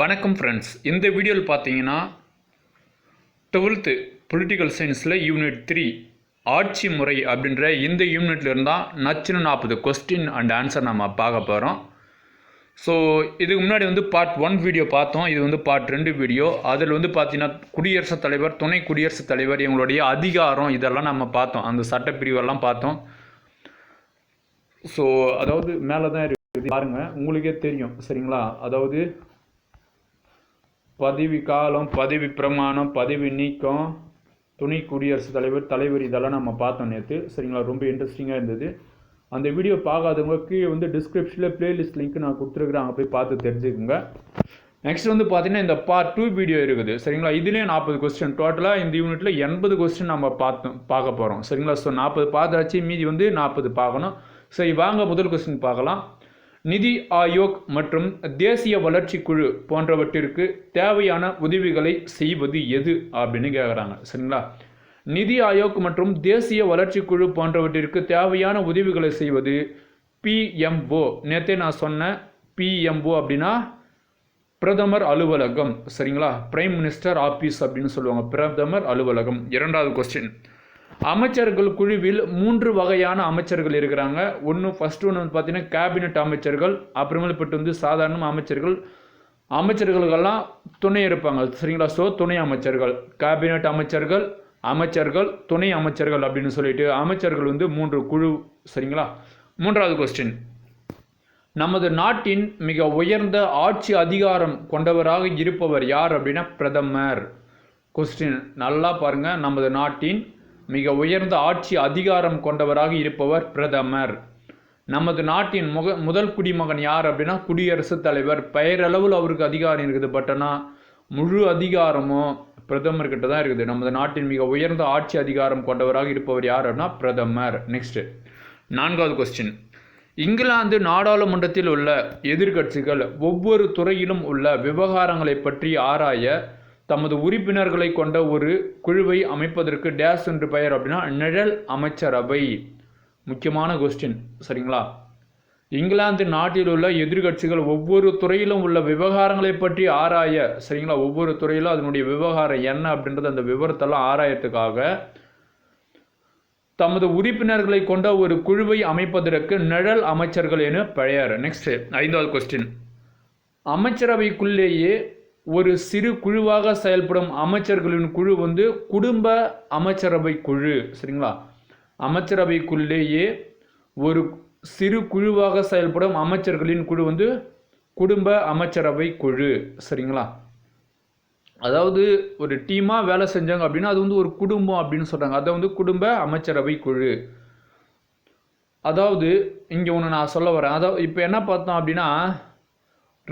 வணக்கம் ஃப்ரெண்ட்ஸ் இந்த வீடியோவில் பார்த்தீங்கன்னா டுவெல்த்து பொலிட்டிக்கல் சயின்ஸில் யூனிட் த்ரீ ஆட்சி முறை அப்படின்ற இந்த யூனிட்ல இருந்தால் நச்சுன்னு நாற்பது கொஸ்டின் அண்ட் ஆன்சர் நம்ம பார்க்க போகிறோம் ஸோ இதுக்கு முன்னாடி வந்து பார்ட் ஒன் வீடியோ பார்த்தோம். இது வந்து பார்ட் ரெண்டு வீடியோ அதில் வந்து பார்த்தீங்கன்னா குடியரசுத் தலைவர் துணை குடியரசுத் தலைவர் இவங்களுடைய அதிகாரம் இதெல்லாம் நம்ம பார்த்தோம். அந்த சட்டப்பிரிவெல்லாம் பார்த்தோம். ஸோ அதாவது மேலே தான் இருக்குது பாருங்கள் உங்களுக்கே தெரியும். சரிங்களா? அதாவது பதவி காலம் பதவி பிரமாணம் பதவி நீக்கம். துணை குடியரசுத் தலைவர் தலைவர் இதெல்லாம் நம்ம பார்த்தோம் நேற்று சரிங்களா? ரொம்ப இன்ட்ரெஸ்டிங்காக இருந்தது. அந்த வீடியோ பார்க்காதவங்க கீழே வந்து டிஸ்கிரிப்ஷனில் பிளேலிஸ்ட் லிங்க் நான் கொடுத்துருக்குறேன். அங்கே போய் பார்த்து தெரிஞ்சுக்கோங்க. நெக்ஸ்ட் வந்து பார்த்தீங்கன்னா இந்த பார்ட் டூ வீடியோ இருக்குது. சரிங்களா? இதுலேயே நாற்பது கொஸ்டின் டோட்டலாக இந்த யூனிட்டில் எண்பது கொஸ்டின் நம்ம பார்த்தோம் பார்க்க போகிறோம் சரிங்களா? ஸோ நாற்பது பார்த்தாச்சு. மீதி வந்து நாற்பது பார்க்கணும். சரி வாங்க முதல் கொஸ்டின் பார்க்கலாம். நிதி ஆயோக் மற்றும் தேசிய வளர்ச்சி குழு போன்றவற்றிற்கு தேவையான உதவிகளை செய்வது எது அப்படின்னு கேட்குறாங்க சரிங்களா? நிதி ஆயோக் மற்றும் தேசிய வளர்ச்சி குழு போன்றவற்றிற்கு தேவையான உதவிகளை செய்வது பிஎம்ஓ நேற்றே நான் சொன்ன பிஎம்ஓ அப்படின்னா பிரதமர் அலுவலகம். சரிங்களா? பிரைம் மினிஸ்டர் ஆபீஸ் அப்படின்னு சொல்லுவாங்க. பிரதமர் அலுவலகம். இரண்டாவது கொஸ்டின் அமைச்சர்கள் குழுவில் மூன்று வகையான அமைச்சர்கள் இருக்கிறாங்க. ஒன்று ஃபர்ஸ்ட் ஒன்று வந்து பார்த்தீங்கன்னா கேபினெட் அமைச்சர்கள் அப்புறமேல்பட்டு வந்து சாதாரண அமைச்சர்கள். அமைச்சர்களுக்கெல்லாம் துணை இருப்பாங்க. சரிங்களா? ஸோ துணை அமைச்சர்கள். கேபினெட் அமைச்சர்கள் அமைச்சர்கள் துணை அமைச்சர்கள் அப்படின்னு சொல்லிட்டு அமைச்சர்கள் வந்து மூன்று குழு. சரிங்களா? மூன்றாவது கொஸ்டின் நமது நாட்டின் மிக உயர்ந்த ஆட்சி அதிகாரம் கொண்டவராக இருப்பவர் யார் அப்படின்னா பிரதமர். கொஸ்டின் நல்லா பாருங்கள் நமது நாட்டின் மிக உயர்ந்த ஆட்சி அதிகாரம் கொண்டவராக இருப்பவர் பிரதமர். நமது நாட்டின் முக முதல் குடிமகன் யார் அப்படின்னா குடியரசுத் தலைவர். பெயரளவில் அவருக்கு அதிகாரம் இருக்குது. பட் ஆனால் முழு அதிகாரமும் பிரதமர்கிட்ட தான் இருக்குது. நமது நாட்டின் மிக உயர்ந்த ஆட்சி அதிகாரம் கொண்டவராக இருப்பவர் யார் அப்படின்னா பிரதமர். நெக்ஸ்ட் நான்காவது கொஸ்டின் இங்கிலாந்து நாடாளுமன்றத்தில் உள்ள எதிர்க்கட்சிகள் ஒவ்வொரு துறையிலும் உள்ள விவகாரங்களை பற்றி ஆராய தமது உறுப்பினர்களை கொண்ட ஒரு குழுவை அமைப்பதற்கு டேஸ் என்று பெயர் அப்படின்னா நிழல் அமைச்சரவை. முக்கியமான கொஸ்டின் சரிங்களா? இங்கிலாந்து நாட்டில் உள்ள எதிர்க்கட்சிகள் ஒவ்வொரு துறையிலும் உள்ள விவகாரங்களை பற்றி ஆராய சரிங்களா? ஒவ்வொரு துறையிலும் அதனுடைய விவகாரம் என்ன அப்படின்றது அந்த விவரத்தெல்லாம் ஆராயத்துக்காக தமது உறுப்பினர்களை கொண்ட ஒரு குழுவை அமைப்பதற்கு நிழல் அமைச்சர்கள் என பெயர். நெக்ஸ்ட் ஐந்தாவது கொஸ்டின் அமைச்சரவைக்குள்ளேயே ஒரு சிறு குழுவாக செயல்படும் அமைச்சர்களின் குழு வந்து குடும்ப அமைச்சரவை குழு சரிங்களா? அமைச்சரவைக்குள்ளேயே ஒரு சிறு குழுவாக செயல்படும் அமைச்சர்களின் குழு வந்து குடும்ப அமைச்சரவை குழு சரிங்களா? அதாவது ஒரு டீமாக வேலை செஞ்சாங்க அப்படின்னா அது வந்து ஒரு குடும்பம் அப்படின்னு சொல்கிறாங்க அதை வந்து குடும்ப அமைச்சரவை குழு. அதாவது இங்கே ஒன்று நான் சொல்ல வரேன். அதாவது இப்போ என்ன பார்த்தோம் அப்படின்னா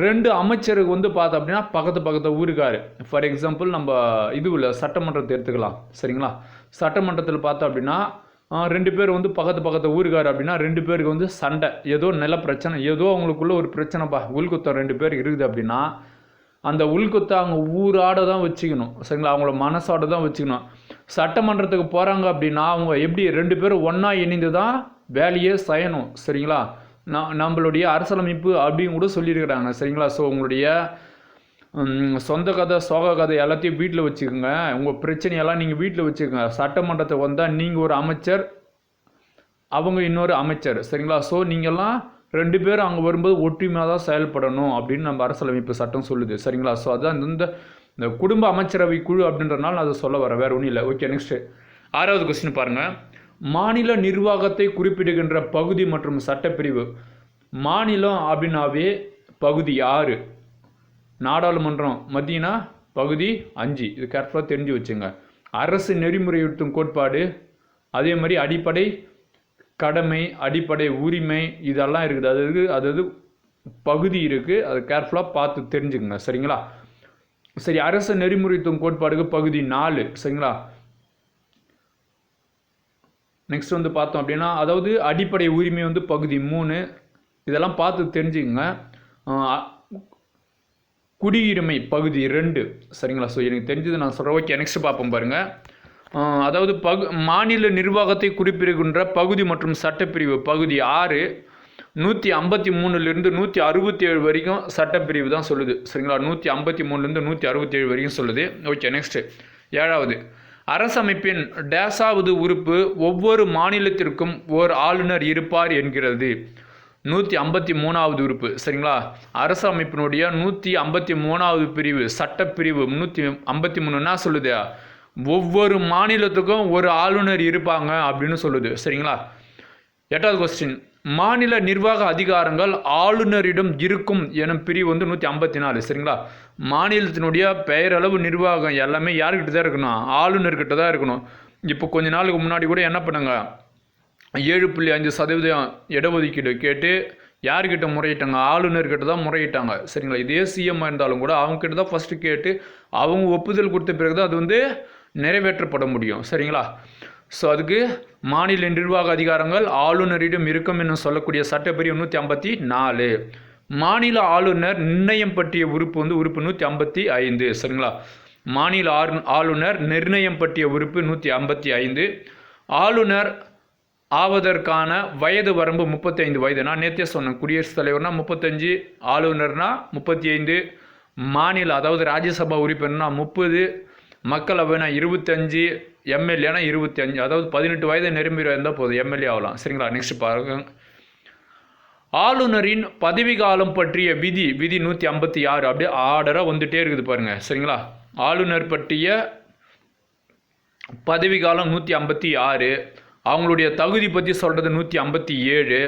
ரெண்டு அமைச்சருக்கு வந்து பார்த்தோம் அப்படின்னா பக்கத்து பக்கத்து ஊருக்காரு. ஃபார் எக்ஸாம்பிள் நம்ம இதுவில் சட்டமன்றத்தை எடுத்துக்கலாம். சரிங்களா? சட்டமன்றத்தில் பார்த்தோம் அப்படின்னா ரெண்டு பேர் வந்து பக்கத்து பக்கத்து ஊருக்காரு அப்படின்னா ரெண்டு பேருக்கு வந்து சண்டை. ஏதோ நில பிரச்சனை ஏதோ அவங்களுக்குள்ள ஒரு பிரச்சனைப்பா உள்குத்தம் ரெண்டு பேர் இருக்குது அப்படின்னா அந்த உள்குத்தை அவங்க ஊராட தான் வச்சுக்கணும். சரிங்களா? அவங்கள மனசோட தான் வச்சுக்கணும். சட்டமன்றத்துக்கு போகிறாங்க அப்படின்னா அவங்க எப்படி ரெண்டு பேரும் ஒன்றா இணைந்து தான் வேலையே செய்யணும். சரிங்களா? நம்மளுடைய அரசியலமைப்பு அப்படின்னு கூட சொல்லியிருக்கிறாங்க சரிங்களா? ஸோ உங்களுடைய சொந்த கதை சோக கதை எல்லாத்தையும் வீட்டில் வச்சுக்கோங்க. உங்கள் பிரச்சனையெல்லாம் நீங்கள் வீட்டில் வச்சுக்கோங்க. சட்டமன்றத்துக்கு வந்தால் நீங்கள் ஒரு அமைச்சர் அவங்க இன்னொரு அமைச்சர் சரிங்களா? ஸோ நீங்கள்லாம் ரெண்டு பேரும் அங்கே வரும்போது ஒற்றுமையாக தான் செயல்படணும் அப்படின்னு நம்ம அரசியலமைப்பு சட்டம் சொல்லுது சரிங்களா? ஸோ அதான் இந்த இந்த குடும்ப அமைச்சரவை குழு அப்படின்றனால நான் அதை சொல்ல வரேன் வேறு ஒன்றும் இல்லை. ஓகே நெக்ஸ்ட்டு ஆறாவது கொஸ்டின் பாருங்கள் மாநில நிர்வாகத்தை குறிப்பிடுகின்ற பகுதி மற்றும் சட்டப்பிரிவு. மாநிலம் அப்படின்னாவே பகுதி ஆறு. நாடாளுமன்றம் மத்தியனா பகுதி அஞ்சு. இது கேர்ஃபுல்லாக தெரிஞ்சு வச்சுங்க. அரசு நெறிமுறையுறுத்தும் கோட்பாடு அதே மாதிரி அடிப்படை கடமை அடிப்படை உரிமை இதெல்லாம் இருக்குது. அதாவது அதாவது பகுதி இருக்குது அது கேர்ஃபுல்லாக பார்த்து தெரிஞ்சுக்கங்க. சரிங்களா? சரி அரசு நெறிமுறைத்துவம் கோட்பாடுக்கு பகுதி நாலு. சரிங்களா? நெக்ஸ்ட் வந்து பார்த்தோம் அப்படின்னா அதாவது அடிப்படை உரிமை வந்து பகுதி மூணு. இதெல்லாம் பார்த்து தெரிஞ்சுக்கங்க. குடியுரிமை பகுதி ரெண்டு. சரிங்களா? ஸோ எனக்கு தெரிஞ்சது நான் சொல்கிறேன் ஓகே நெக்ஸ்ட் பார்ப்போம் பாருங்கள் அதாவது பகு மாநில நிர்வாகத்தை குறிப்பிடுகின்ற பகுதி மற்றும் சட்டப்பிரிவு. பகுதி ஆறு நூற்றி ஐம்பத்தி மூணுலேருந்து நூற்றி அறுபத்தி ஏழு வரைக்கும் சட்டப்பிரிவு தான் சொல்லுது. சரிங்களா? நூற்றி ஐம்பத்தி மூணுலேருந்து நூற்றி அறுபத்தி ஏழு வரைக்கும் சொல்லுது. ஓகே நெக்ஸ்ட்டு ஏழாவது. அரசமைப்பின் டேஸாவது உறுப்பு ஒவ்வொரு மாநிலத்திற்கும் ஓர் ஆளுநர் இருப்பார் என்கிறது. நூற்றி ஐம்பத்தி மூணாவது உறுப்பு சரிங்களா? அரசு அமைப்பினுடைய நூற்றி ஐம்பத்தி மூணாவது பிரிவு சட்டப்பிரிவு முந்நூற்றி ஐம்பத்தி மூணுன்னா சொல்லுது? ஒவ்வொரு மாநிலத்துக்கும் ஒரு ஆளுநர் இருப்பாங்க அப்படின்னு சொல்லுது சரிங்களா? எட்டாவது கொஸ்டின் மாநில நிர்வாக அதிகாரங்கள் ஆளுநரிடம் இருக்கும் எனும் பிரிவு வந்து நூற்றி ஐம்பத்தி நாலு சரிங்களா? மாநிலத்தினுடைய பெயரளவு நிர்வாகம் எல்லாமே யாருக்கிட்ட தான் இருக்கணும்? ஆளுநர்கிட்ட தான் இருக்கணும். இப்போ கொஞ்ச நாளுக்கு முன்னாடி கூட என்ன பண்ணுங்க? ஏழு புள்ளி அஞ்சு சதவீதம் இடஒதுக்கீடு கேட்டு யார்கிட்ட முறையிட்டாங்க? ஆளுநர்கிட்ட தான் முறையிட்டாங்க. சரிங்களா? இதே சிஎம்மாக இருந்தாலும் கூட அவங்ககிட்ட தான் ஃபஸ்ட்டு கேட்டு அவங்க ஒப்புதல் கொடுத்த பிறகு தான் அது வந்து நிறைவேற்றப்பட முடியும். சரிங்களா? ஸோ அதுக்கு மாநில நிர்வாக அதிகாரங்கள் ஆளுநரிடம் இருக்கும் என்று சொல்லக்கூடிய சட்டப்பிரிவு நூற்றி ஐம்பத்தி நாலு. மாநில ஆளுநர் நிர்ணயம் பற்றிய உறுப்பு வந்து உறுப்பு நூற்றி ஐம்பத்தி ஐந்து சரிங்களா? மாநில ஆளுநர் நிர்ணயம் பற்றிய உறுப்பு நூற்றி ஐம்பத்தி ஐந்து. ஆளுநர் ஆவதற்கான வயது வரம்பு முப்பத்தைந்து வயது. நான் நேற்றே சொன்னேன் குடியரசுத் தலைவர்னா முப்பத்தஞ்சு ஆளுநர்னா முப்பத்தி ஐந்து மாநில அதாவது ராஜ்யசபா உறுப்பினர்னா முப்பது மக்களவைனா இருபத்தஞ்சு எம்எல்ஏனா இருபத்தி அஞ்சு அதாவது பதினெட்டு வயது நிரம்பி இருந்தால் போதும் எம்எல்ஏ ஆகலாம். சரிங்களா? நெக்ஸ்ட் பாருங்கள் ஆளுநரின் பதவிகாலம் பற்றிய விதி விதி நூற்றி ஐம்பத்தி ஆறு அப்படியே ஆர்டராக வந்துட்டே இருக்குது பாருங்கள் சரிங்களா? ஆளுநர் பற்றிய பதவிகாலம் நூற்றி ஐம்பத்தி ஆறு அவங்களுடைய தகுதி பற்றி சொல்கிறது நூற்றி ஐம்பத்தி ஏழு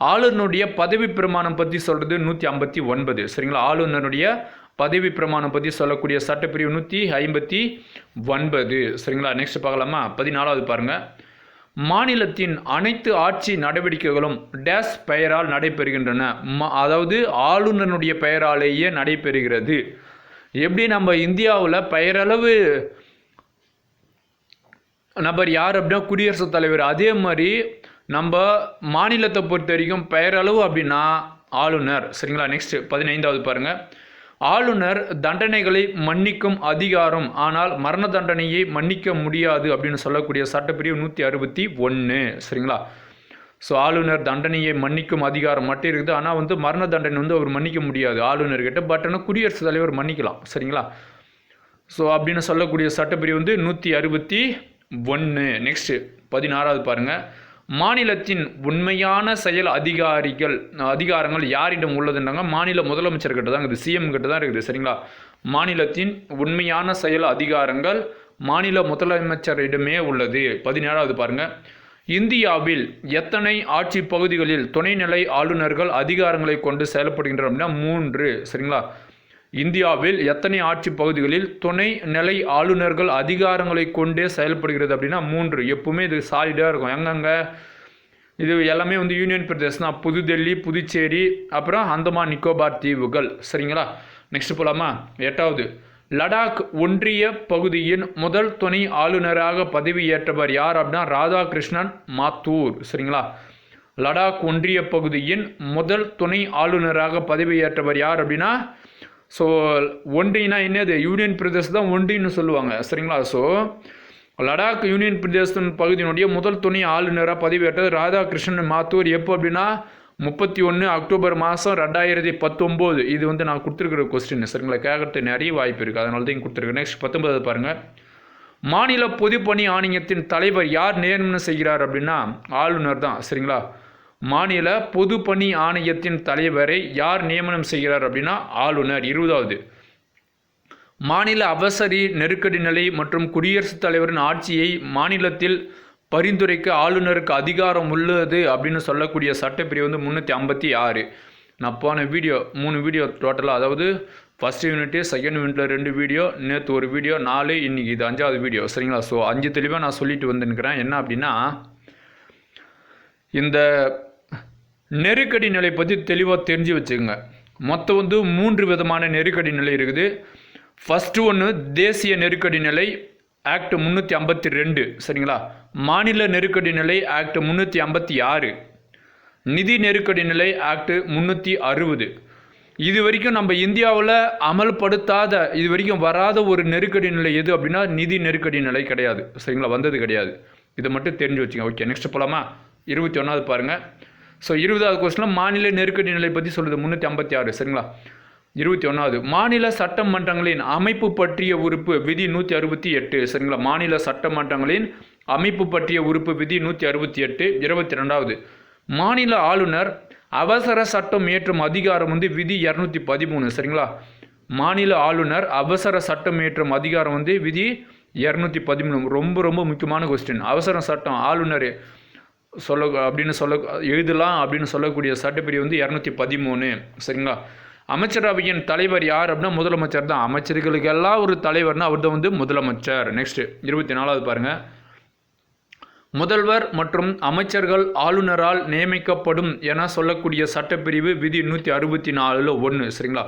ஆளுநருடைய பதவி பிரமாணம் பற்றி சொல்கிறது நூற்றி ஐம்பத்தி ஒன்பது. சரிங்களா? ஆளுநருடைய பதவி பிரமாணம் பற்றி சொல்லக்கூடிய சட்டப்பிரிவு நூற்றி ஐம்பத்தி ஒன்பது. சரிங்களா? நெக்ஸ்ட் பார்க்கலாமா? பதினாலாவது பாருங்கள் மாநிலத்தின் அனைத்து ஆட்சி நடவடிக்கைகளும் டேஸ் பெயரால் நடைபெறுகின்றன. ம- அதாவது ஆளுநருடைய பெயராலேயே நடைபெறுகிறது. எப்படி நம்ம இந்தியாவில் பெயரளவு நபர் யார் அப்படின்னா குடியரசுத் தலைவர். அதே மாதிரி நம்ம மாநிலத்தை பொறுத்த வரைக்கும் பெயரளவு அப்படின்னா ஆளுநர். சரிங்களா? நெக்ஸ்ட்டு பதினைந்தாவது பாருங்கள் ஆளுநர் தண்டனைகளை மன்னிக்கும் அதிகாரம். ஆனால் மரண தண்டனையை மன்னிக்க முடியாது அப்படின்னு சொல்லக்கூடிய சட்டப்பிரிவு நூற்றி அறுபத்தி ஒன்று சரிங்களா? ஸோ ஆளுநர் தண்டனையை மன்னிக்கும் அதிகாரம் மட்டும் இருக்குது. ஆனால் வந்து மரண தண்டனை வந்து அவர் மன்னிக்க முடியாது ஆளுநர்கிட்ட. பட் ஆனால் குடியரசுத் தலைவர் மன்னிக்கலாம். சரிங்களா? ஸோ அப்படின்னு சொல்லக்கூடிய சட்டப்பிரிவு வந்து நூற்றி அறுபத்தி ஒன்று நெக்ஸ்ட்டு பதினாறாவது பாருங்கள் மாநிலத்தின் உண்மையான செயல் அதிகாரிகள் அதிகாரங்கள் யாரிடம் உள்ளதுன்றாங்க? மாநில முதலமைச்சர் கிட்ட தான் இருக்குது சிஎம் கிட்ட தான் இருக்குது சரிங்களா? மாநிலத்தின் உண்மையான செயல் அதிகாரங்கள் மாநில முதலமைச்சரிடமே உள்ளது. பதினேழாவது பாருங்கள் இந்தியாவில் எத்தனை ஆட்சி பகுதிகளில் துணைநிலை ஆளுநர்கள் அதிகாரங்களை கொண்டு செயல்படுகின்றனர் அப்படின்னா மூன்று சரிங்களா? இந்தியாவில் எத்தனை ஆட்சி பகுதிகளில் துணை நிலை ஆளுநர்கள் அதிகாரங்களை கொண்டே செயல்படுகிறது அப்படின்னா மூன்று. எப்பவுமே இது சாலிடாக இருக்கும். எங்கங்கே? இது எல்லாமே வந்து யூனியன் பிரதேசம் தான். புதுடெல்லி புதுச்சேரி அப்புறம் அந்தமான் நிக்கோபார் தீவுகள். சரிங்களா? நெக்ஸ்ட் போலாமா? எட்டாவது. லடாக் ஒன்றிய பகுதியின் முதல் துணை ஆளுநராக பதவியேற்றவர் யார் அப்படின்னா ராதாகிருஷ்ணன் மாத்தூர். சரிங்களா? லடாக் ஒன்றிய பகுதியின் முதல் துணை ஆளுநராக பதவியேற்றவர் யார் அப்படின்னா ஸோ ஒன்றினா என்னது? யூனியன் பிரதேசம் தான் ஒன்றின்னு சொல்லுவாங்க சரிங்களா? ஸோ லடாக் யூனியன் பிரதேசத்தின் பகுதியினுடைய முதல் துணை ஆளுநராக பதிவேற்றது ராதாகிருஷ்ணன் மாத்தூர். எப்போ அப்படின்னா முப்பத்தி ஒன்று அக்டோபர் மாதம் ரெண்டாயிரத்தி பத்தொம்போது. இது வந்து நான் கொடுத்துருக்குற கொஸ்டின் சரிங்களா? கேட்கறது நிறைய வாய்ப்பு இருக்குது அதனால தான் கொடுத்துருக்கேன் நெக்ஸ்ட் பத்தொன்பது பாருங்கள் மாநில பொதுப்பணி ஆணையத்தின் தலைவர் யார் நியமனம் செய்கிறார் அப்படின்னா ஆளுநர் தான் சரிங்களா? மாநில பொதுப்பணி ஆணையத்தின் தலைவரை யார் நியமனம் செய்கிறார் அப்படின்னா ஆளுநர். இருபதாவது. மாநில அவசரி நெருக்கடி நிலை மற்றும் குடியரசுத் தலைவரின் ஆட்சியை மாநிலத்தில் பரிந்துரைக்க ஆளுநருக்கு அதிகாரம் உள்ளது அப்படின்னு சொல்லக்கூடிய சட்டப்பிரிவு வந்து முந்நூற்றி ஐம்பத்தி ஆறு. நான் போன வீடியோ மூணு வீடியோ டோட்டலாக அதாவது ஃபஸ்ட் யூனிட்டு செகண்ட் யூனிட்டில் ரெண்டு வீடியோ நேற்று ஒரு வீடியோ நாலு இன்றைக்கி இது அஞ்சாவது வீடியோ சரிங்களா? ஸோ அஞ்சு தெளிவாக நான் சொல்லிட்டு வந்துருக்கிறேன். என்ன அப்படின்னா இந்த நெருக்கடி நிலை பற்றி தெளிவாக தெரிஞ்சு வச்சுக்கோங்க. மொத்தம் வந்து மூன்று விதமான நெருக்கடி நிலை இருக்குது. ஃபஸ்ட்டு ஒன்று தேசிய நெருக்கடி நிலை ஆக்ட் முந்நூற்றி ஐம்பத்தி ரெண்டு. சரிங்களா? மாநில நெருக்கடி நிலை ஆக்ட் முந்நூற்றி ஐம்பத்தி ஆறு. நிதி நெருக்கடி நிலை ஆக்ட் முந்நூற்றி அறுபது. இது வரைக்கும் நம்ம இந்தியாவில் அமல்படுத்தாத இது வரைக்கும் வராத ஒரு நெருக்கடி நிலை எது அப்படின்னா நிதி நெருக்கடி நிலை கிடையாது. சரிங்களா? வந்தது கிடையாது. இதை மட்டும் தெரிஞ்சு வச்சுங்க ஓகே நெக்ஸ்ட் போகலாமா இருபத்தி ஒன்றாவது பாருங்கள் ஸோ இருபதாவது கொஸ்டினில் மாநில நெருக்கடி நிலை பற்றி சொல்லுது முந்நூற்றி ஐம்பத்தி ஆறு சரிங்களா? இருபத்தி ஒன்றாவது மாநில சட்டமன்றங்களின் அமைப்பு பற்றிய உறுப்பு விதி நூற்றி அறுபத்தி எட்டு சரிங்களா? மாநில சட்டமன்றங்களின் அமைப்பு பற்றிய உறுப்பு விதி நூற்றி அறுபத்தி எட்டு இருபத்தி ரெண்டாவது மாநில ஆளுநர் அவசர சட்டம் ஏற்றும் அதிகாரம் வந்து விதி இரநூத்தி பதிமூணு சரிங்களா? மாநில ஆளுநர் அவசர சட்டம் ஏற்றும் அதிகாரம் வந்து விதி இரநூத்தி பதிமூணு ரொம்ப ரொம்ப முக்கியமான கொஸ்டின் அவசர சட்டம் ஆளுநர் சொல்ல அப்படின்னு சொல்ல எழுதலாம் அப்படின்னு சொல்லக்கூடிய சட்டப்பிரிவு வந்து இரநூத்தி பதிமூணு. சரிங்களா? அமைச்சரவையின் தலைவர் யார் அப்படின்னா முதலமைச்சர் தான். அமைச்சர்களுக்கெல்லாம் ஒரு தலைவர்னா அவர் தான் வந்து முதலமைச்சர். நெக்ஸ்ட் இருபத்தி நாலாவது பாருங்கள் முதல்வர் மற்றும் அமைச்சர்கள் ஆளுநரால் நியமிக்கப்படும் என சொல்லக்கூடிய சட்டப்பிரிவு விதி நூற்றி அறுபத்தி நாலில் ஒன்று சரிங்களா?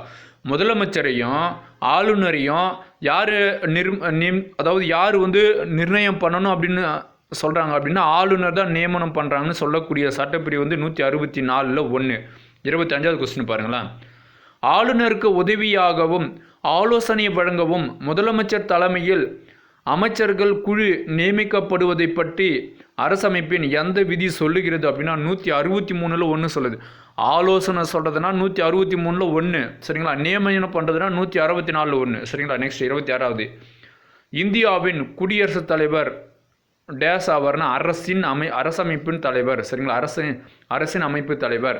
முதலமைச்சரையும் ஆளுநரையும் யார் நிர் நிம் அதாவது யார் வந்து நிர்ணயம் பண்ணணும் அப்படின்னு சொல்கிறாங்க அப்படின்னா ஆளுநர் தான் நியமனம் பண்ணுறாங்கன்னு சொல்லக்கூடிய சட்டப்பிரிவு வந்து நூற்றி அறுபத்தி நாலில் ஒன்று இருபத்தஞ்சாவது கொஸ்டின் பாருங்களேன். ஆளுநருக்கு உதவியாகவும் ஆலோசனை வழங்கவும் முதலமைச்சர் தலைமையில் அமைச்சர்கள் குழு நியமிக்கப்படுவதை பற்றி அரசமைப்பின் எந்த விதி சொல்லுகிறது அப்படின்னா நூற்றி அறுபத்தி மூணில் ஒன்று சொல்லுது. ஆலோசனை சொல்கிறதுனா நூற்றி அறுபத்தி மூணில் ஒன்று சரிங்களா? நியமனம் பண்ணுறதுனா நூற்றி அறுபத்தி நாலில் ஒன்று சரிங்களா? நெக்ஸ்ட் இருபத்தி ஆறாவது. இந்தியாவின் குடியரசுத் தலைவர் டேஸ் ஆவார்னா அரசின் அமை அரசமைப்பின் தலைவர். சரிங்களா? அரசின் அரசின் அமைப்பு தலைவர்.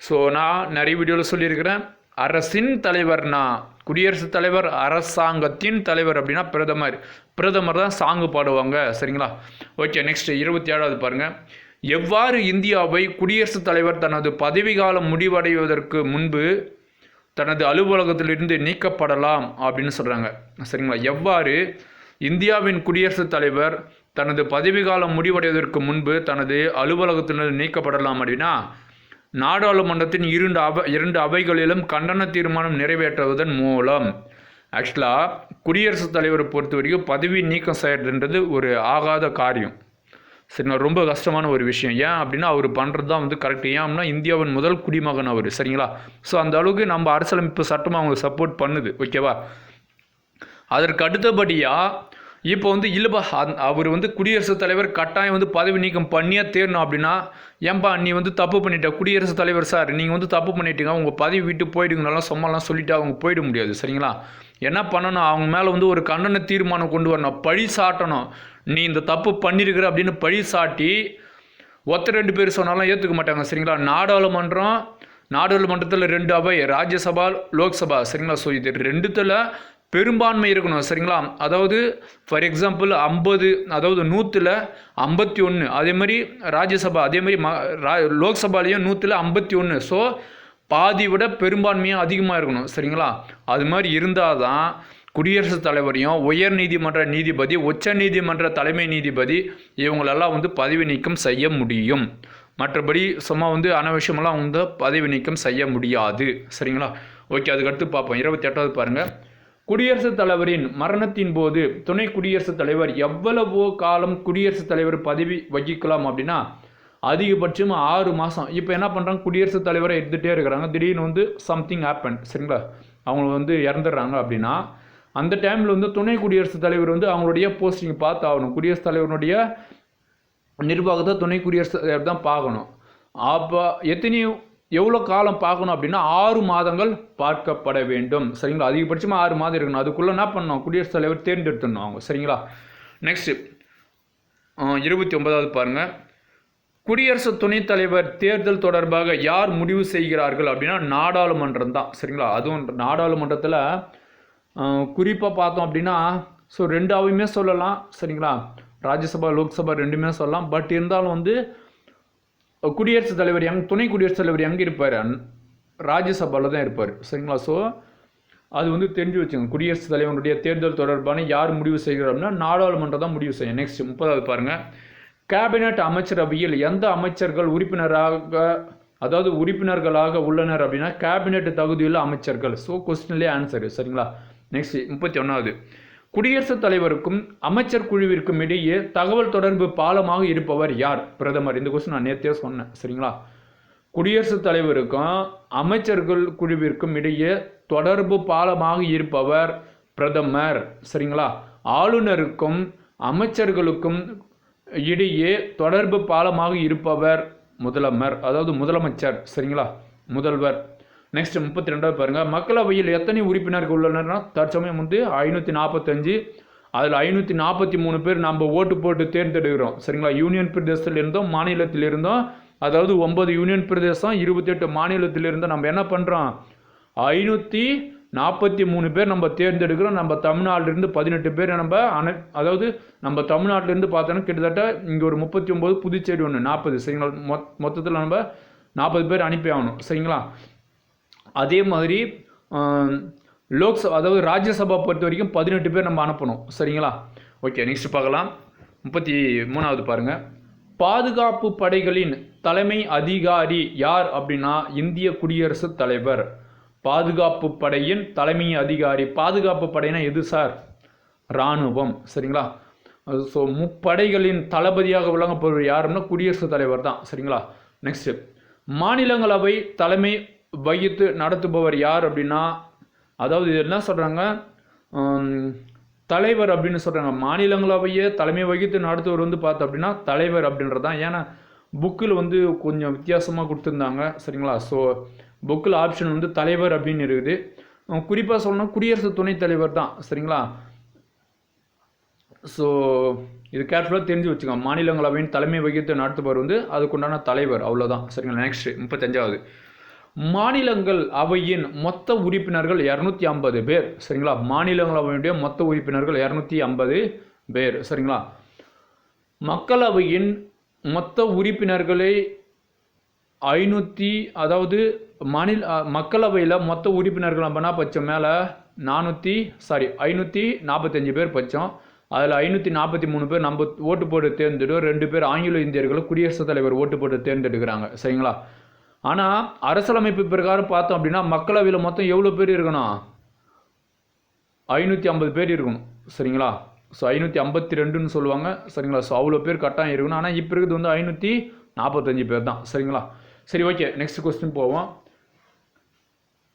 ஸோ நான் நிறைய வீடியோவில் சொல்லியிருக்கிறேன். அரசின் தலைவர்னா குடியரசுத் தலைவர் அரசாங்கத்தின் தலைவர் அப்படின்னா பிரதமர். பிரதமர் தான் சாங்கு பாடுவாங்க. சரிங்களா? ஓகே நெக்ஸ்ட் இருபத்தி ஏழாவது பாருங்கள் எவ்வாறு இந்தியாவை குடியரசுத் தலைவர் தனது பதவிக்காலம் முடிவடைவதற்கு முன்பு தனது அலுவலகத்திலிருந்து நீக்கப்படலாம் அப்படின்னு சொல்கிறாங்க சரிங்களா? எவ்வாறு இந்தியாவின் குடியரசுத் தலைவர் தனது பதவிக்காலம் முடிவடைவதற்கு முன்பு தனது அலுவலகத்திலிருந்து நீக்கப்படலாம் அப்படின்னா நாடாளுமன்றத்தின் இரண்டு அவை இரண்டு அவைகளிலும் கண்டன தீர்மானம் நிறைவேற்றுவதன் மூலம் ஆக்சுவலாக குடியரசுத் தலைவரை பொறுத்த வரைக்கும் பதவி நீக்கம் செய்யறதுன்றது ஒரு ஆகாத காரியம். சரிங்களா ரொம்ப கஷ்டமான ஒரு விஷயம். ஏன் அப்படின்னா அவர் பண்ணுறது தான் வந்து கரெக்ட் ஏன் அப்படின்னா இந்தியாவின் முதல் குடிமகன் அவர் சரிங்களா? ஸோ அந்த அளவுக்கு நம்ம அரசியலமைப்பு சட்டம் அவங்க சப்போர்ட் பண்ணுது ஓகேவா அதற்கு அடுத்தபடியாக இப்போ வந்து இல்லைப்பா அந் அவர் வந்து குடியரசுத் தலைவர் கட்டாயம் வந்து பதவி நீக்கம் பண்ணியே தேரணும் அப்படின்னா ஏன்பா நீ வந்து தப்பு பண்ணிட்ட? குடியரசுத் தலைவர் சார் நீங்கள் வந்து தப்பு பண்ணிட்டீங்க உங்கள் பதவி விட்டு போயிடுங்கனாலும் சும்மாலாம் சொல்லிட்டு அவங்க போயிட முடியாது சரிங்களா? என்ன பண்ணணும்? அவங்க மேலே வந்து ஒரு கண்டன தீர்மானம் கொண்டு வரணும் பழி சாட்டணும். நீ இந்த தப்பு பண்ணியிருக்கிற அப்படின்னு பழி சாட்டி ஒத்த ரெண்டு பேர் சொன்னாலும் ஏற்றுக்க மாட்டாங்க சரிங்களா? நாடாளுமன்றம் நாடாளுமன்றத்தில் ரெண்டு அவை ராஜ்யசபா லோக்சபா சரிங்களா? ஸோ இது ரெண்டுத்தில் பெரும்பான்மை இருக்கணும் சரிங்களா? அதாவது ஃபார் எக்ஸாம்பிள் ஐம்பது அதாவது நூற்றில் ஐம்பத்தி ஒன்று அதே மாதிரி ராஜ்யசபா அதே மாதிரி ம ரா லோக்சபாலையும் நூற்றில் ஐம்பத்தி ஒன்று ஸோ பாதி விட பெரும்பான்மையாக அதிகமாக இருக்கணும் சரிங்களா? அது மாதிரி இருந்தால் தான் குடியரசுத் தலைவரையும் உயர் நீதிமன்ற நீதிபதி உச்ச நீதிமன்ற தலைமை நீதிபதி இவங்களெல்லாம் வந்து பதவி நீக்கம் செய்ய முடியும். மற்றபடி சும்மா வந்து அனவசியமெல்லாம் வந்து பதவி நீக்கம் செய்ய முடியாது சரிங்களா? ஓகே அதுக்கடுத்து பார்ப்போம். இருபத்தி எட்டாவது பாருங்கள் குடியரசுத் தலைவரின் மரணத்தின் போது துணை குடியரசுத் தலைவர் எவ்வளவோ காலம் குடியரசுத் தலைவர் பதவி வகிக்கலாம் அப்படின்னா அதிகபட்சம் ஆறு மாதம் இப்போ என்ன பண்ணுறாங்க குடியரசுத் தலைவரை எடுத்துகிட்டே இருக்கிறாங்க. திடீர்னு வந்து சம்திங் ஹேப்பன் சரிங்களா? அவங்க வந்து இறந்துடுறாங்க அப்படின்னா அந்த டைமில் வந்து துணை குடியரசுத் தலைவர் வந்து அவங்களுடைய போஸ்டிங் பார்த்து ஆகணும் குடியரசுத் தலைவருடைய நிர்வாகத்தை துணை குடியரசுத் தலைவர் தான் பார்க்கணும். அப்போ எத்தனையோ எவ்வளோ காலம் பார்க்கணும் அப்படின்னா ஆறு மாதங்கள் பார்க்கப்பட வேண்டும். சரிங்களா? அதிகபட்சமாக ஆறு மாதம் இருக்கணும். அதுக்குள்ளே என்ன பண்ணணும்? குடியரசுத் தலைவர் தேர்ந்தெடுத்துடணும் அவங்க. சரிங்களா? நெக்ஸ்ட்டு இருபத்தி ஒன்பதாவது பாருங்கள் குடியரசு துணைத் தலைவர் தேர்தல் தொடர்பாக யார் முடிவு செய்கிறார்கள் அப்படின்னா நாடாளுமன்றம் தான். சரிங்களா? அதுவும் நாடாளுமன்றத்தில் குறிப்பாக பார்த்தோம் அப்படின்னா ஸோ ரெண்டாவையுமே சொல்லலாம். சரிங்களா? ராஜ்யசபா லோக்சபா ரெண்டுமே சொல்லலாம். பட் இருந்தாலும் வந்து குடியரசுத் தலைவர் எங் துணை குடியரசுத் தலைவர் எங்கே இருப்பார்? ராஜ்யசபாவில் தான் இருப்பார். சரிங்களா? ஸோ அது வந்து தெரிஞ்சு வச்சுங்க குடியரசுத் தலைவனுடைய தேர்தல் தொடர்பான யார் முடிவு செய்கிறார் அப்படின்னா நாடாளுமன்றம் தான் முடிவு செய்யும். நெக்ஸ்ட் முப்பதாவது பாருங்கள் கேபினட் அமைச்சரவையில் எந்த அமைச்சர்கள் உறுப்பினராக அதாவது உறுப்பினர்களாக உள்ளனர் அப்படின்னா கேபினெட் தகுதியுள்ள அமைச்சர்கள். ஸோ கொஸ்டின்லேயே ஆன்சர் சரிங்களா? நெக்ஸ்ட் முப்பத்தி ஒன்றாவது குடியரசுத் தலைவருக்கும் அமைச்சர் குழுவிற்கும் இடையே தகவல் தொடர்பு பாலமாக இருப்பவர் யார்? பிரதமர். இந்த கொஸ்டின் நான் நேற்றே சொன்னேன். சரிங்களா? குடியரசுத் தலைவருக்கும் அமைச்சர்கள் குழுவிற்கும் இடையே தொடர்பு பாலமாக இருப்பவர் பிரதமர். சரிங்களா? ஆளுநருக்கும் அமைச்சர்களுக்கும் இடையே தொடர்பு பாலமாக இருப்பவர் முதலமர். அதாவது முதலமைச்சர். சரிங்களா? முதல்வர். நெக்ஸ்ட் முப்பத்தி ரெண்டாவது பாருங்கள் மக்களவையில் எத்தனை உறுப்பினர்கள் உள்ளனர்னா தற்சமயம் வந்து ஐநூற்றி நாற்பத்தஞ்சு அதில் ஐநூற்றி நாற்பத்தி மூணு பேர் நம்ம ஓட்டு போட்டு தேர்ந்தெடுக்கிறோம். சரிங்களா? யூனியன் பிரதேசத்தில் இருந்தோம் மாநிலத்தில் இருந்தோம் அதாவது ஒன்பது யூனியன் பிரதேசம் இருபத்தெட்டு மாநிலத்தில் இருந்தோம் நம்ம என்ன பண்ணுறோம் ஐநூற்றி நாற்பத்தி மூணு பேர் நம்ம தேர்ந்தெடுக்கிறோம். நம்ம தமிழ்நாட்டிலேருந்து பதினெட்டு பேர் நம்ம அனை அதாவது நம்ம தமிழ்நாட்டிலேருந்து பார்த்தோன்னா கிட்டத்தட்ட இங்கே ஒரு முப்பத்தி ஒம்பது புதுச்சேரி ஒன்று நாற்பது சரிங்களா? மொ மொத்தத்தில் நம்ம நாற்பது பேர் அனுப்பி ஆகணும். சரிங்களா? அதே மாதிரி லோக்சபா அதாவது ராஜ்யசபா பொறுத்த வரைக்கும் பதினெட்டு பேர் நம்ம அனுப்பணும். சரிங்களா? ஓகே நெக்ஸ்ட் பார்க்கலாம். முப்பத்தி மூணாவது பாருங்கள் பாதுகாப்பு படைகளின் தலைமை அதிகாரி யார் அப்படின்னா இந்திய குடியரசுத் தலைவர். பாதுகாப்பு படையின் தலைமை அதிகாரி. பாதுகாப்பு படைனா எது சார்? இராணுவம். சரிங்களா? ஸோ முப்படைகளின் தளபதியாக விளங்கப்படுவர் யாருன்னா குடியரசுத் தலைவர் தான். சரிங்களா? நெக்ஸ்ட்டு மாநிலங்களவை தலைமை வகித்து நடத்துபவர் யார் அப்படின்னா அதாவது இது என்ன சொல்கிறாங்க தலைவர் அப்படின்னு சொல்கிறாங்க மாநிலங்களவையே தலைமை வகித்து நடத்துவர் வந்து பார்த்தோம் அப்படின்னா தலைவர் அப்படின்றது தான். ஏன்னா புக்கில் வந்து கொஞ்சம் வித்தியாசமாக கொடுத்துருந்தாங்க. சரிங்களா? ஸோ புக்கில் ஆப்ஷன் வந்து தலைவர் அப்படின்னு இருக்குது. குறிப்பாக சொல்லணும் குடியரசு துணைத் தலைவர் தான். சரிங்களா? ஸோ இது கேர்ஃபுல்லாக தெரிஞ்சு வச்சுக்கோங்க. மாநிலங்களவையின் தலைமை வகித்து நடத்துபவர் வந்து அதுக்குண்டான தலைவர். அவ்வளோதான் சரிங்களா? நெக்ஸ்ட் முப்பத்தஞ்சாவது. மாநிலங்கள் அவையின் மொத்த உறுப்பினர்கள் இரநூத்தி ஐம்பது பேர். சரிங்களா? மாநிலங்களவையுடைய மொத்த உறுப்பினர்கள் இரநூத்தி ஐம்பது பேர். சரிங்களா? மக்களவையின் மொத்த உறுப்பினர்களை ஐநூற்றி அதாவது மாநில மக்களவையில் மொத்த உறுப்பினர்கள் நம்மனா பட்சம் மேலே நானூற்றி சாரி ஐநூற்றி நாற்பத்தஞ்சு பேர் பட்சம். அதில் ஐநூற்றி நாற்பத்தி மூணு பேர் நம்ம ஓட்டு போட்டு தேர்ந்தெடுக்கிறோம் ரெண்டு பேர் ஆங்கில இந்தியர்களும் குடியரசுத் தலைவர் ஓட்டு போட்டு தேர்ந்தெடுக்கிறாங்க. சரிங்களா? ஆனால் அரசியலமைப்பு பிரகாரம் பார்த்தோம் அப்படின்னா மக்களவையில் மொத்தம் எவ்வளோ பேர் இருக்கணும்? ஐநூற்றி ஐம்பது பேர் இருக்கணும் சரிங்களா? ஸோ ஐநூற்றி ஐம்பத்தி ரெண்டுன்னு சொல்லுவாங்க சரிங்களா? ஸோ அவ்வளோ பேர் கட்டாயம் இருக்கணும். ஆனால் இப்போ இருக்கிறது வந்து ஐநூற்றி நாற்பத்தஞ்சு பேர் தான் சரிங்களா? சரி ஓகே நெக்ஸ்ட் கொஸ்டின் போவோம்.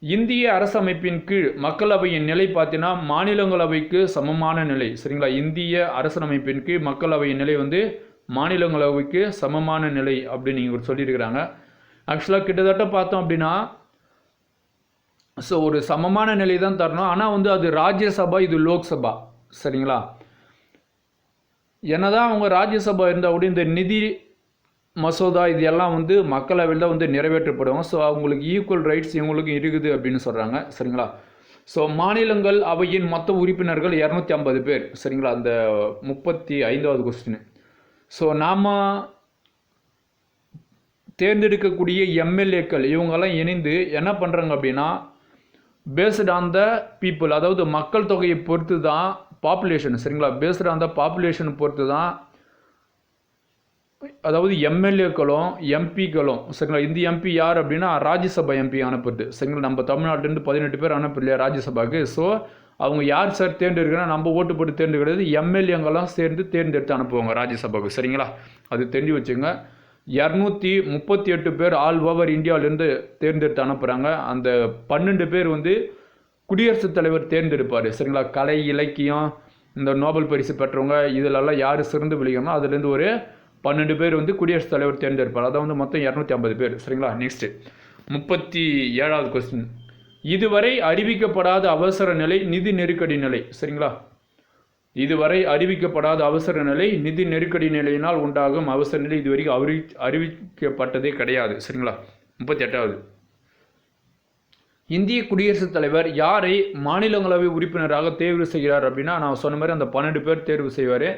இந்திய அரசமைப்பின் கீழ் மக்களவையின் நிலை பார்த்தீங்கன்னா மாநிலங்களவைக்கு சமமான நிலை சரிங்களா? இந்திய அரசமைப்பின் கீழ் மக்களவையின் நிலை வந்து மாநிலங்களவைக்கு சமமான நிலை அப்படின்னு நீங்கள் சொல்லியிருக்கிறாங்க. ஆக்சுவலாக கிட்டத்தட்ட பார்த்தோம் அப்படின்னா ஸோ ஒரு சமமான நிலை தான் தரணும். ஆனால் வந்து அது ராஜ்யசபா இது லோக்சபா. சரிங்களா? என்னதான் அவங்க ராஜ்யசபா இருந்தால் கூட இந்த நிதி மசோதா இது எல்லாம் வந்து மக்களவையில் தான் வந்து நிறைவேற்றப்படும். ஸோ அவங்களுக்கு ஈக்குவல் ரைட்ஸ் இவங்களுக்கு இருக்குது அப்படின்னு சொல்கிறாங்க சரிங்களா? ஸோ மாநிலங்கள் அவையின் மொத்த உறுப்பினர்கள் இரநூத்தி ஐம்பது பேர். சரிங்களா? அந்த முப்பத்தி ஐந்தாவது கொஸ்டின் ஸோ நாம் தேர்ந்தெடுக்கக்கூடிய எம்எல்ஏக்கள் இவங்கெல்லாம் இணைந்து என்ன பண்ணுறாங்க அப்படின்னா பேஸ்ட் ஆன் த பீப்புள் அதாவது மக்கள் தொகையை பொறுத்து தான் பாப்புலேஷன் சரிங்களா? பேஸ்ட் ஆன் த பாப்புலேஷன் பொறுத்து தான் அதாவது எம்எல்ஏக்களும் எம்பிக்களும் சரிங்களா? இந்த எம்பி யார் அப்படின்னா ராஜ்யசபா எம்பி அனுப்புறது சரிங்களா? நம்ம தமிழ்நாட்டிலேருந்து பதினெட்டு பேர் அனுப்பு இல்லையா ராஜ்யசபாவுக்கு ஸோ அவங்க யார் சார் தேர்ந்தெடுக்கிறனா நம்ம ஓட்டு போட்டு தேர்ந்தெடுக்கிறது எம்எல்ஏங்கெல்லாம் சேர்ந்து தேர்ந்தெடுத்து அனுப்புவாங்க ராஜ்யசபாவுக்கு சரிங்களா? அது தெரிஞ்சு வச்சுங்க இரநூத்தி முப்பத்தி எட்டு பேர் ஆல் ஓவர் இந்தியாவிலேருந்து தேர்ந்தெடுத்து அனுப்புகிறாங்க அந்த பன்னெண்டு பேர் வந்து குடியரசுத் தலைவர் தேர்ந்தெடுப்பார். சரிங்களா? கலை இலக்கியம் இந்த நோபல் பரிசு பெற்றவங்க இதிலெல்லாம் யார் சிறந்து விளையணும் அதுலேருந்து ஒரு பன்னெண்டு பேர் வந்து குடியரசுத் தலைவர் தேர்ந்தெடுப்பார். அதான் வந்து மொத்தம் இரநூத்தி ஐம்பது பேர். சரிங்களா? நெக்ஸ்ட்டு முப்பத்தி ஏழாவது கொஸ்டின் இதுவரை அறிவிக்கப்படாத அவசர நிலை நிதி நெருக்கடி நிலை. சரிங்களா? இதுவரை அறிவிக்கப்படாத அவசர நிலை நிதி நெருக்கடி நிலையினால் உண்டாகும் அவசர நிலை இதுவரைக்கும் அறிவி அறிவிக்கப்பட்டதே கிடையாது. சரிங்களா? முப்பத்தி எட்டாவது இந்திய குடியரசுத் தலைவர் யாரை மாநிலங்களவை உறுப்பினராக தேர்வு செய்கிறார் அப்படின்னா நான் சொன்ன மாதிரி அந்த பன்னெண்டு பேர் தேர்வு செய்வார்.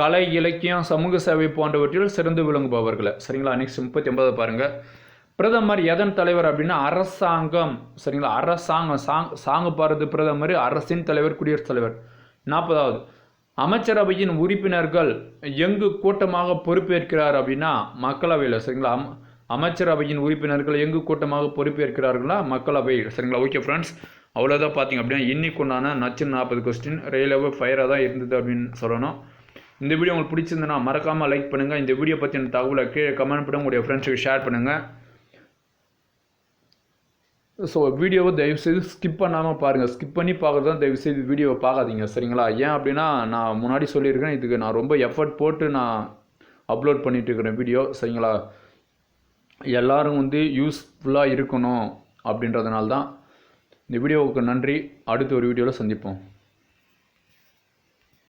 கலை இலக்கியம் சமூக சேவை போன்றவற்றில் சிறந்து விளங்குபவர்களை. சரிங்களா? நெக்ஸ்ட் முப்பத்தி ஒன்பது பாருங்கள் பிரதமர் எதன் தலைவர் அப்படின்னா அரசாங்கம். சரிங்களா? அரசாங்கம் சாங் சாங்கு பாரத பிரதமர் அரசின் தலைவர் குடியரசுத் தலைவர். நாற்பதாவது. அமைச்சரவையின் உறுப்பினர்கள் எங்கு கூட்டமாக பொறுப்பேற்கிறார் அப்படின்னா மக்களவையில் சரிங்களா? அம் அமைச்சரவையின் உறுப்பினர்கள் எங்கு கூட்டமாக பொறுப்பேற்கிறார்களா மக்களவையில் சரிங்களா? ஓகே ஃப்ரெண்ட்ஸ் அவ்வளோதான் பார்த்தீங்க அப்படின்னா இன்னைக்கு உண்டான நச்சு நாற்பது கொஸ்டின் ரயில்வே ஃபயராக தான் இருந்தது அப்படின்னு சொல்லணும். இந்த வீடியோ உங்களுக்கு பிடிச்சிருந்தனா மறக்காமல் லைக் பண்ணுங்கள் இந்த வீடியோ பற்றின தகவலை கீழே கமெண்ட் பண்ணி உங்களுடைய ஃப்ரெண்ட்ஸுக்கு ஷேர் பண்ணுங்கள் ஸோ வீடியோவை தயவுசெய்து ஸ்கிப் பண்ணாமல் பாருங்கள் ஸ்கிப் பண்ணி பார்க்குறது தான் தயவுசெய்து வீடியோவை பார்க்காதீங்க சரிங்களா? ஏன் அப்படின்னா நான் முன்னாடி சொல்லியிருக்கேன் இதுக்கு நான் ரொம்ப எஃபர்ட் போட்டு நான் அப்லோட் பண்ணிகிட்டு இருக்கிறேன் வீடியோ சரிங்களா? எல்லோரும் வந்து யூஸ்ஃபுல்லாக இருக்கணும் அப்படின்றதுனால தான் இந்த வீடியோவுக்கு நன்றி. அடுத்த ஒரு வீடியோவில் சந்திப்போம்.